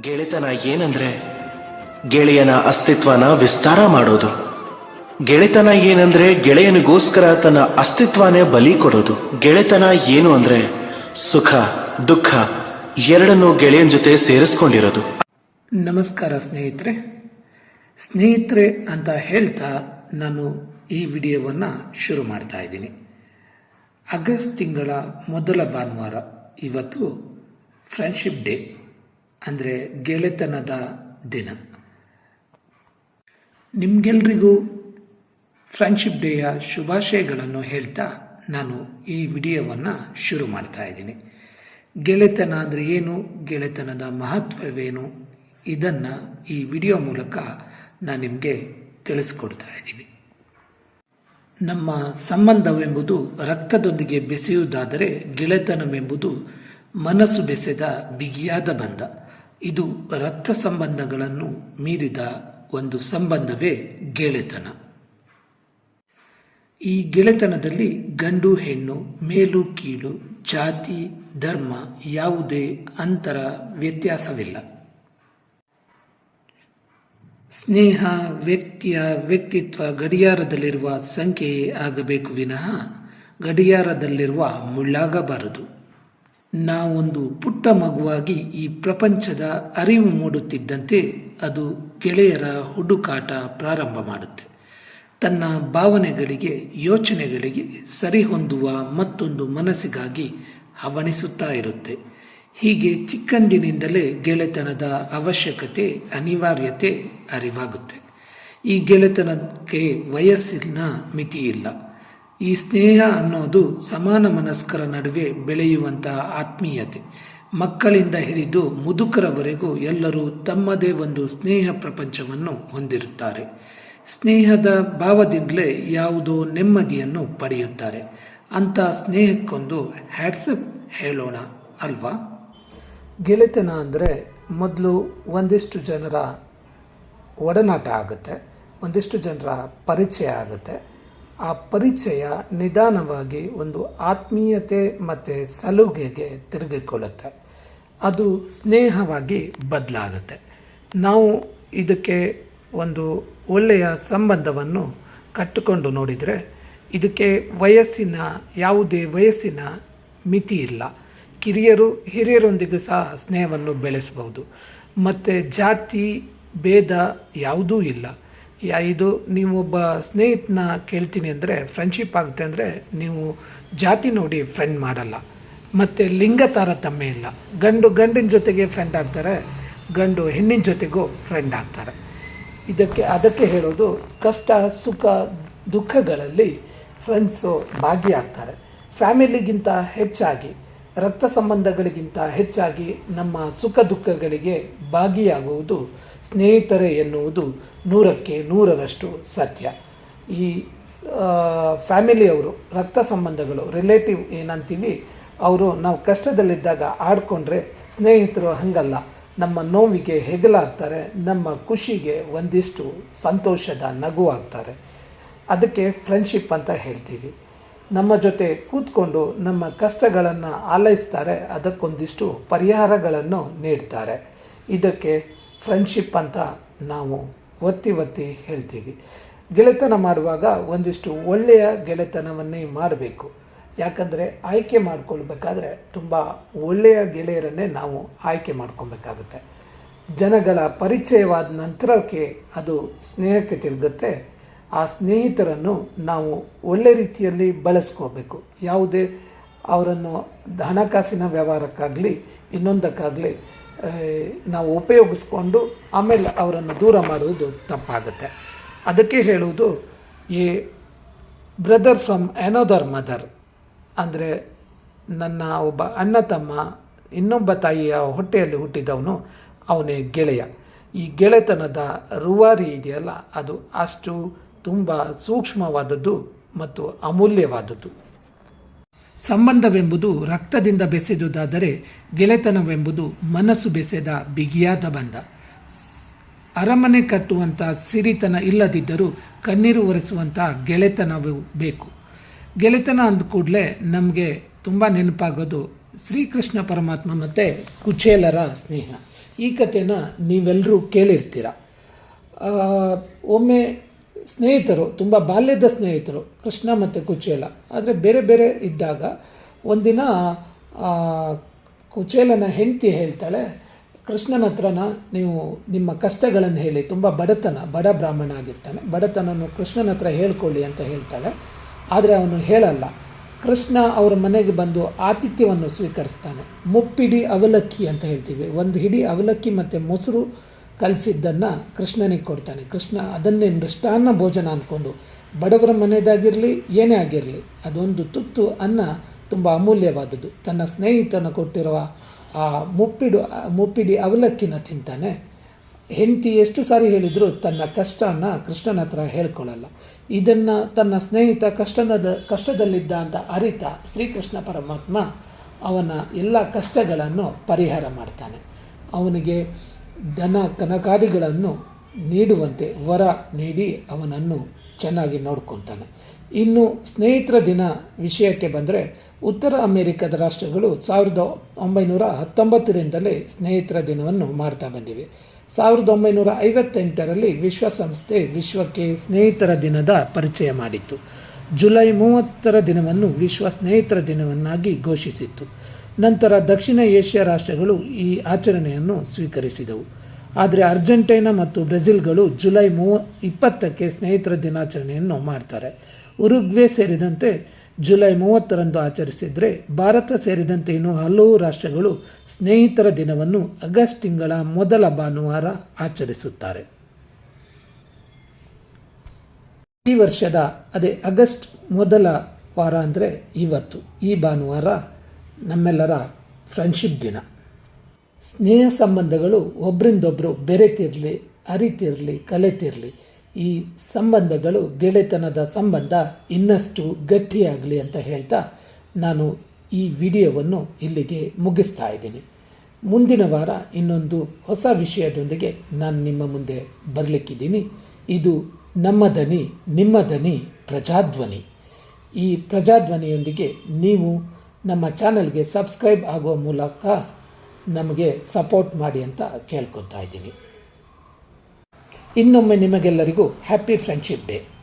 ಗೆಳೆತನ ಏನಂದ್ರೆ ಗೆಳೆಯನ ಅಸ್ತಿತ್ವನ ವಿಸ್ತಾರ ಮಾಡೋದು. ಗೆಳೆತನ ಏನಂದ್ರೆ ಗೆಳೆಯನಿಗೋಸ್ಕರ ತನ್ನ ಅಸ್ತಿತ್ವನೇ ಬಲಿ ಕೊಡೋದು. ಗೆಳೆತನ ಏನು ಅಂದ್ರೆ ಸುಖ, ದುಃಖ ಎರಡನ್ನೂ ಗೆಳೆಯನ ಜೊತೆ ಸೇರಿಸ್ಕೊಂಡಿರೋದು. ನಮಸ್ಕಾರ ಸ್ನೇಹಿತರೆ. ಸ್ನೇಹಿತರೆ ಅಂತ ಹೇಳ್ತಾ ನಾನು ಈ ವಿಡಿಯೋವನ್ನು ಶುರು ಮಾಡ್ತಾ ಇದ್ದೀನಿ. ಆಗಸ್ಟ್ ತಿಂಗಳ ಮೊದಲ ಭಾನುವಾರ, ಇವತ್ತು ಫ್ರೆಂಡ್ಶಿಪ್ ಡೇ ಅಂದರೆ ಗೆಳೆತನದ ದಿನ. ನಿಮಗೆಲ್ರಿಗೂ ಫ್ರೆಂಡ್ಶಿಪ್ ಡೇಯ ಶುಭಾಶಯಗಳನ್ನು ಹೇಳ್ತಾ ನಾನು ಈ ವಿಡಿಯೋವನ್ನು ಶುರು ಮಾಡ್ತಾ ಇದ್ದೀನಿ. ಗೆಳೆತನ ಅಂದರೆ ಏನು? ಗೆಳೆತನದ ಮಹತ್ವವೇನು? ಇದನ್ನು ಈ ವಿಡಿಯೋ ಮೂಲಕ ನಾನು ನಿಮಗೆ ತಿಳಿಸ್ಕೊಡ್ತಾ ಇದ್ದೀನಿ. ನಮ್ಮ ಸಂಬಂಧವೆಂಬುದು ರಕ್ತದೊಂದಿಗೆ ಬೆಸೆಯುವುದಾದರೆ ಗೆಳೆತನವೆಂಬುದು ಮನಸ್ಸು ಬೆಸೆದ ಬಿಗಿಯಾದ ಬಂಧ. ಇದು ರಕ್ತ ಸಂಬಂಧಗಳನ್ನು ಮೀರಿದ ಒಂದು ಸಂಬಂಧವೇ ಗೆಳೆತನ. ಈ ಗೆಳೆತನದಲ್ಲಿ ಗಂಡು, ಹೆಣ್ಣು, ಮೇಲು, ಕೀಳು, ಜಾತಿ, ಧರ್ಮ ಯಾವುದೇ ಅಂತರ ವ್ಯತ್ಯಾಸವಿಲ್ಲ. ಸ್ನೇಹ, ವ್ಯಕ್ತಿಯ ವ್ಯಕ್ತಿತ್ವ ಗಡಿಯಾರದಲ್ಲಿರುವ ಸಂಖ್ಯೆಯೇ ಆಗಬೇಕು ವಿನಃ ಗಡಿಯಾರದಲ್ಲಿರುವ ಮುಳ್ಳಾಗಬಾರದು. ನಾವೊಂದು ಪುಟ್ಟ ಮಗುವಾಗಿ ಈ ಪ್ರಪಂಚದ ಅರಿವು ಮೂಡುತ್ತಿದ್ದಂತೆ ಅದು ಗೆಳೆಯರ ಹುಡುಕಾಟ ಪ್ರಾರಂಭ ಮಾಡುತ್ತೆ. ತನ್ನ ಭಾವನೆಗಳಿಗೆ, ಯೋಚನೆಗಳಿಗೆ ಸರಿಹೊಂದುವ ಮತ್ತೊಂದು ಮನಸ್ಸಿಗಾಗಿ ಹವಣಿಸುತ್ತಾ ಇರುತ್ತೆ. ಹೀಗೆ ಚಿಕ್ಕಂದಿನಿಂದಲೇ ಗೆಳೆತನದ ಅವಶ್ಯಕತೆ, ಅನಿವಾರ್ಯತೆ ಅರಿವಾಗುತ್ತೆ. ಈ ಗೆಳೆತನಕ್ಕೆ ವಯಸ್ಸಿನ ಮಿತಿ ಇಲ್ಲ ಈ ಸ್ನೇಹ ಅನ್ನೋದು ಸಮಾನ ಮನಸ್ಕರ ನಡುವೆ ಬೆಳೆಯುವಂತಹ ಆತ್ಮೀಯತೆ. ಮಕ್ಕಳಿಂದ ಹಿಡಿದು ಮುದುಕರವರೆಗೂ ಎಲ್ಲರೂ ತಮ್ಮದೇ ಒಂದು ಸ್ನೇಹ ಪ್ರಪಂಚವನ್ನು ಹೊಂದಿರುತ್ತಾರೆ. ಸ್ನೇಹದ ಭಾವದಿಂದಲೇ ಯಾವುದೋ ನೆಮ್ಮದಿಯನ್ನು ಪಡೆಯುತ್ತಾರೆ. ಅಂತ ಸ್ನೇಹಕ್ಕೊಂದು ಹ್ಯಾಟ್ಸಪ್ ಹೇಳೋಣ ಅಲ್ವಾ? ಗೆಳೆತನ ಅಂದರೆ ಮೊದಲು ಒಂದಿಷ್ಟು ಜನರ ಒಡನಾಟ ಆಗುತ್ತೆ, ಒಂದಿಷ್ಟು ಜನರ ಪರಿಚಯ ಆಗುತ್ತೆ. ಆ ಪರಿಚಯ ನಿಧಾನವಾಗಿ ಒಂದು ಆತ್ಮೀಯತೆ ಮತ್ತು ಸಲುಗೆಗೆ ತಿರುಗಿಕೊಳ್ಳುತ್ತೆ. ಅದು ಸ್ನೇಹವಾಗಿ ಬದಲಾಗುತ್ತೆ. ನಾವು ಇದಕ್ಕೆ ಒಂದು ಒಳ್ಳೆಯ ಸಂಬಂಧವನ್ನು ಕಟ್ಟಿಕೊಂಡು ನೋಡಿದರೆ ಇದಕ್ಕೆ ವಯಸ್ಸಿನ, ಯಾವುದೇ ವಯಸ್ಸಿನ ಮಿತಿ ಇಲ್ಲ. ಕಿರಿಯರು, ಹಿರಿಯರೊಂದಿಗೂ ಸಹ ಸ್ನೇಹವನ್ನು ಬೆಳೆಸಬಹುದು. ಮತ್ತು ಜಾತಿ, ಭೇದ ಯಾವುದೂ ಇಲ್ಲ. ಯಾ, ಇದು ನೀವು ಒಬ್ಬ ಸ್ನೇಹಿತನ ಕೇಳ್ತೀನಿ ಅಂದರೆ ಫ್ರೆಂಡ್ಶಿಪ್ ಆಗುತ್ತೆ ಅಂದರೆ, ನೀವು ಜಾತಿ ನೋಡಿ ಫ್ರೆಂಡ್ ಮಾಡಲ್ಲ. ಮತ್ತು ಲಿಂಗ ತಾರತಮ್ಯ ಇಲ್ಲ. ಗಂಡು ಗಂಡಿನ ಜೊತೆಗೆ ಫ್ರೆಂಡ್ ಆಗ್ತಾರೆ, ಗಂಡು ಹೆಣ್ಣಿನ ಜೊತೆಗೂ ಫ್ರೆಂಡ್ ಆಗ್ತಾರೆ. ಇದಕ್ಕೆ, ಅದಕ್ಕೆ ಹೇಳೋದು, ಕಷ್ಟ, ಸುಖ, ದುಃಖಗಳಲ್ಲಿ ಫ್ರೆಂಡ್ಸು ಭಾಗಿಯಾಗ್ತಾರೆ. ಫ್ಯಾಮಿಲಿಗಿಂತ ಹೆಚ್ಚಾಗಿ ರಕ್ತ ಸಂಬಂಧಗಳಿಗಿಂತ ಹೆಚ್ಚಾಗಿ ನಮ್ಮ ಸುಖ ದುಃಖಗಳಿಗೆ ಭಾಗಿಯಾಗುವುದು ಸ್ನೇಹಿತರೇ ಎನ್ನುವುದು ನೂರಕ್ಕೆ ನೂರರಷ್ಟು ಸತ್ಯ. ಈ ಫ್ಯಾಮಿಲಿಯವರು, ರಕ್ತ ಸಂಬಂಧಗಳು, ರಿಲೇಟಿವ್ ಏನಂತೀವಿ, ಅವರು ನಾವು ಕಷ್ಟದಲ್ಲಿದ್ದಾಗ ಆಡ್ಕೊಂಡ್ರೆ ಸ್ನೇಹಿತರು ಹಂಗಲ್ಲ. ನಮ್ಮ ನೋವಿಗೆ ಹೆಗಲಾಗ್ತಾರೆ, ನಮ್ಮ ಖುಷಿಗೆ ಒಂದಿಷ್ಟು ಸಂತೋಷದ ನಗುವಾಗ್ತಾರೆ. ಅದಕ್ಕೆ ಫ್ರೆಂಡ್ಶಿಪ್ ಅಂತ ಹೇಳ್ತೀವಿ. ನಮ್ಮ ಜೊತೆ ಕೂತ್ಕೊಂಡು ನಮ್ಮ ಕಷ್ಟಗಳನ್ನು ಆಲೈಸ್ತಾರೆ, ಅದಕ್ಕೊಂದಿಷ್ಟು ಪರಿಹಾರಗಳನ್ನು ನೀಡ್ತಾರೆ. ಇದಕ್ಕೆ ಫ್ರೆಂಡ್ಶಿಪ್ ಅಂತ ನಾವು ಒತ್ತಿ ಒತ್ತಿ ಹೇಳ್ತೀವಿ. ಗೆಳೆತನ ಮಾಡುವಾಗ ಒಂದಿಷ್ಟು ಒಳ್ಳೆಯ ಗೆಳೆತನವನ್ನೇ ಮಾಡಬೇಕು. ಯಾಕಂದರೆ ಆಯ್ಕೆ ಮಾಡ್ಕೊಳ್ಬೇಕಾದ್ರೆ ತುಂಬ ಒಳ್ಳೆಯ ಗೆಳೆಯರನ್ನೇ ನಾವು ಆಯ್ಕೆ ಮಾಡ್ಕೊಬೇಕಾಗುತ್ತೆ ಜನಗಳ ಪರಿಚಯವಾದ ನಂತರಕ್ಕೆ ಅದು ಸ್ನೇಹಕ್ಕೆ ತಿರುಗುತ್ತೆ ಆ ಸ್ನೇಹಿತರನ್ನು ನಾವು ಒಳ್ಳೆ ರೀತಿಯಲ್ಲಿ ಬಳಸ್ಕೋಬೇಕು. ಯಾವುದೇ ಅವರನ್ನು ಹಣಕಾಸಿನ ವ್ಯವಹಾರಕ್ಕಾಗಲಿ, ಇನ್ನೊಂದಕ್ಕಾಗಲಿ ನಾವು ಉಪಯೋಗಿಸ್ಕೊಂಡು ಆಮೇಲೆ ಅವರನ್ನು ದೂರ ಮಾಡುವುದು ತಪ್ಪಾಗುತ್ತೆ. ಅದಕ್ಕೆ ಹೇಳುವುದು, ಈ ಬ್ರದರ್ ಫ್ರಮ್ ಅನೋದರ್ ಮದರ್ ಅಂದರೆ ನನ್ನ ಒಬ್ಬ ಅಣ್ಣ ತಮ್ಮ, ಇನ್ನೊಬ್ಬ ತಾಯಿಯ ಹೊಟ್ಟೆಯಲ್ಲಿ ಹುಟ್ಟಿದವನು ಅವನೇ ಗೆಳೆಯ. ಈ ಗೆಳೆತನದ ರೂವಾರಿ ಇದೆಯಲ್ಲ, ಅದು ಅಷ್ಟು ತುಂಬ ಸೂಕ್ಷ್ಮವಾದದ್ದು ಮತ್ತು ಅಮೂಲ್ಯವಾದದ್ದು. ಸಂಬಂಧವೆಂಬುದು ರಕ್ತದಿಂದ ಬೆಸೆದುದಾದರೆ ಗೆಳೆತನವೆಂಬುದು ಮನಸ್ಸು ಬೆಸೆದ ಬಿಗಿಯಾದ ಬಂಧ. ಅರಮನೆ ಕಟ್ಟುವಂಥ ಸಿರಿತನ ಇಲ್ಲದಿದ್ದರೂ ಕಣ್ಣೀರು ಒರೆಸುವಂಥ ಗೆಳೆತನವು ಬೇಕು. ಗೆಳೆತನ ಅಂದ ಕೂಡಲೇ ನಮಗೆ ತುಂಬ ನೆನಪಾಗೋದು ಶ್ರೀಕೃಷ್ಣ ಪರಮಾತ್ಮ ಮತ್ತು ಕುಚೇಲರ ಸ್ನೇಹ. ಈ ಕಥೆನ ನೀವೆಲ್ಲರೂ ಕೇಳಿರ್ತೀರ. ಒಮ್ಮೆ ಸ್ನೇಹಿತರು, ತುಂಬ ಬಾಲ್ಯದ ಸ್ನೇಹಿತರು, ಕೃಷ್ಣ ಮತ್ತು ಕುಚೇಲ. ಆದರೆ ಬೇರೆ ಬೇರೆ ಇದ್ದಾಗ ಒಂದಿನ ಕುಚೇಲನ ಹೆಂಡತಿ ಹೇಳ್ತಾಳೆ, ಕೃಷ್ಣನ ಹತ್ರನ ನೀವು ನಿಮ್ಮ ಕಷ್ಟಗಳನ್ನು ಹೇಳಿ, ತುಂಬ ಬಡತನ, ಬಡ ಬ್ರಾಹ್ಮಣ ಆಗಿರ್ತಾನೆ. ಬಡತನನ್ನು ಕೃಷ್ಣನ ಹತ್ರ ಹೇಳ್ಕೊಳ್ಳಿ ಅಂತ ಹೇಳ್ತಾಳೆ. ಆದರೆ ಅವನು ಹೇಳಲ್ಲ. ಕೃಷ್ಣ ಅವರ ಮನೆಗೆ ಬಂದು ಆತಿಥ್ಯವನ್ನು ಸ್ವೀಕರಿಸ್ತಾನೆ. ಮುಪ್ಪಿಡಿ ಅವಲಕ್ಕಿ ಅಂತ ಹೇಳ್ತೀವಿ. ಒಂದು ಹಿಡಿ ಅವಲಕ್ಕಿ ಮತ್ತು ಮೊಸರು ಕಲಸಿದ್ದನ್ನು ಕೃಷ್ಣನಿಗೆ ಕೊಡ್ತಾನೆ. ಕೃಷ್ಣ ಅದನ್ನೇ ಮೃಷ್ಟಾನ್ನ ಭೋಜನ ಅಂದ್ಕೊಂಡು ಬಡವರ ಮನೆಯದಾಗಿರಲಿ ಏನೇ ಆಗಿರಲಿ, ಅದೊಂದು ತುತ್ತು ಅನ್ನ ತುಂಬ ಅಮೂಲ್ಯವಾದದ್ದು. ತನ್ನ ಸ್ನೇಹಿತನ ಕೊಟ್ಟಿರುವ ಆ ಮುಪ್ಪಿಡು, ಮುಪ್ಪಿಡಿ ಅವಲಕ್ಕಿನ ತಿಂತಾನೆ. ಹೆಂಡತಿ ಎಷ್ಟು ಸಾರಿ ಹೇಳಿದರೂ ತನ್ನ ಕಷ್ಟನ ಕೃಷ್ಣನ ಹತ್ರ ಹೇಳ್ಕೊಳ್ಳಲ್ಲ. ಇದನ್ನು ತನ್ನ ಸ್ನೇಹಿತ ಕಷ್ಟದ ಕಷ್ಟದಲ್ಲಿದ್ದ ಅಂತ ಅರಿತ ಶ್ರೀಕೃಷ್ಣ ಪರಮಾತ್ಮ ಅವನ ಎಲ್ಲ ಕಷ್ಟಗಳನ್ನು ಪರಿಹಾರ ಮಾಡ್ತಾನೆ. ಅವನಿಗೆ ಧನ ಕನಕಾದಿಗಳನ್ನು ನೀಡುವಂತೆ ವರ ನೀಡಿ ಅವನನ್ನು ಚೆನ್ನಾಗಿ ನೋಡ್ಕೊತಾನೆ. ಇನ್ನು ಸ್ನೇಹಿತರ ದಿನ ವಿಷಯಕ್ಕೆ ಬಂದರೆ ಉತ್ತರ ಅಮೆರಿಕದ ರಾಷ್ಟ್ರಗಳು ಸಾವಿರದ ಒಂಬೈನೂರ ಹತ್ತೊಂಬತ್ತರಿಂದಲೇ ಸ್ನೇಹಿತರ ದಿನವನ್ನು ಮಾಡ್ತಾ ಬಂದಿವೆ. ಸಾವಿರದ ಒಂಬೈನೂರ ಐವತ್ತೆಂಟರಲ್ಲಿ ವಿಶ್ವಸಂಸ್ಥೆ ವಿಶ್ವಕ್ಕೆ ಸ್ನೇಹಿತರ ದಿನದ ಪರಿಚಯ ಮಾಡಿತ್ತು. ಜುಲೈ ಮೂವತ್ತರ ದಿನವನ್ನು ವಿಶ್ವ ಸ್ನೇಹಿತರ ದಿನವನ್ನಾಗಿ ಘೋಷಿಸಿತ್ತು. ನಂತರ ದಕ್ಷಿಣ ಏಷ್ಯಾ ರಾಷ್ಟ್ರಗಳು ಈ ಆಚರಣೆಯನ್ನು ಸ್ವೀಕರಿಸಿದವು. ಆದರೆ ಅರ್ಜೆಂಟೈನಾ ಮತ್ತು ಬ್ರೆಜಿಲ್ಗಳು ಜುಲೈ ಮೂವ, ಇಪ್ಪತ್ತಕ್ಕೆ ಸ್ನೇಹಿತರ ದಿನಾಚರಣೆಯನ್ನು ಮಾಡ್ತಾರೆ. ಉರುಗ್ವೆ ಸೇರಿದಂತೆ ಜುಲೈ ಮೂವತ್ತರಂದು ಆಚರಿಸಿದರೆ ಭಾರತ ಸೇರಿದಂತೆ ಇನ್ನೂ ಹಲವು ರಾಷ್ಟ್ರಗಳು ಸ್ನೇಹಿತರ ದಿನವನ್ನು ಆಗಸ್ಟ್ ತಿಂಗಳ ಮೊದಲ ಭಾನುವಾರ ಆಚರಿಸುತ್ತಾರೆ. ಈ ವರ್ಷದ, ಅದೇ ಆಗಸ್ಟ್ ಮೊದಲ ವಾರ ಅಂದರೆ ಇವತ್ತು, ಈ ಭಾನುವಾರ ನಮ್ಮೆಲ್ಲರ ಫ್ರೆಂಡ್ಶಿಪ್ ದಿನ. ಸ್ನೇಹ ಸಂಬಂಧಗಳು ಒಬ್ಬರಿಂದೊಬ್ಬರು ಬೆರೆತಿರಲಿ ಅರಿತಿರಲಿ ಕಲೆತಿರಲಿ ಈ ಸಂಬಂಧಗಳು ಗೆಳೆತನದ ಸಂಬಂಧ ಇನ್ನಷ್ಟು ಗಟ್ಟಿಯಾಗಲಿ ಅಂತ ಹೇಳ್ತಾ ನಾನು ಈ ವಿಡಿಯೋವನ್ನು ಇಲ್ಲಿಗೆ ಮುಗಿಸ್ತಾ ಇದ್ದೀನಿ. ಮುಂದಿನ ವಾರ ಇನ್ನೊಂದು ಹೊಸ ವಿಷಯದೊಂದಿಗೆ ನಾನು ನಿಮ್ಮ ಮುಂದೆ ಬರಲಿಕ್ಕಿದ್ದೀನಿ. ಇದು ನಮ್ಮ ಧ್ವನಿ, ನಿಮ್ಮ ಧ್ವನಿ, ಪ್ರಜಾಧ್ವನಿ. ಈ ಪ್ರಜಾಧ್ವನಿಯೊಂದಿಗೆ ನೀವು ನಮ್ಮ ಚಾನಲ್ಗೆ ಸಬ್ಸ್ಕ್ರೈಬ್ ಆಗುವ ಮೂಲಕ ನಮಗೆ ಸಪೋರ್ಟ್ ಮಾಡಿ ಅಂತ ಕೇಳ್ಕೊತಾ ಇದ್ದೀನಿ. ಇನ್ನೊಮ್ಮೆ ನಿಮಗೆಲ್ಲರಿಗೂ ಹ್ಯಾಪಿ ಫ್ರೆಂಡ್ಶಿಪ್ ಡೇ.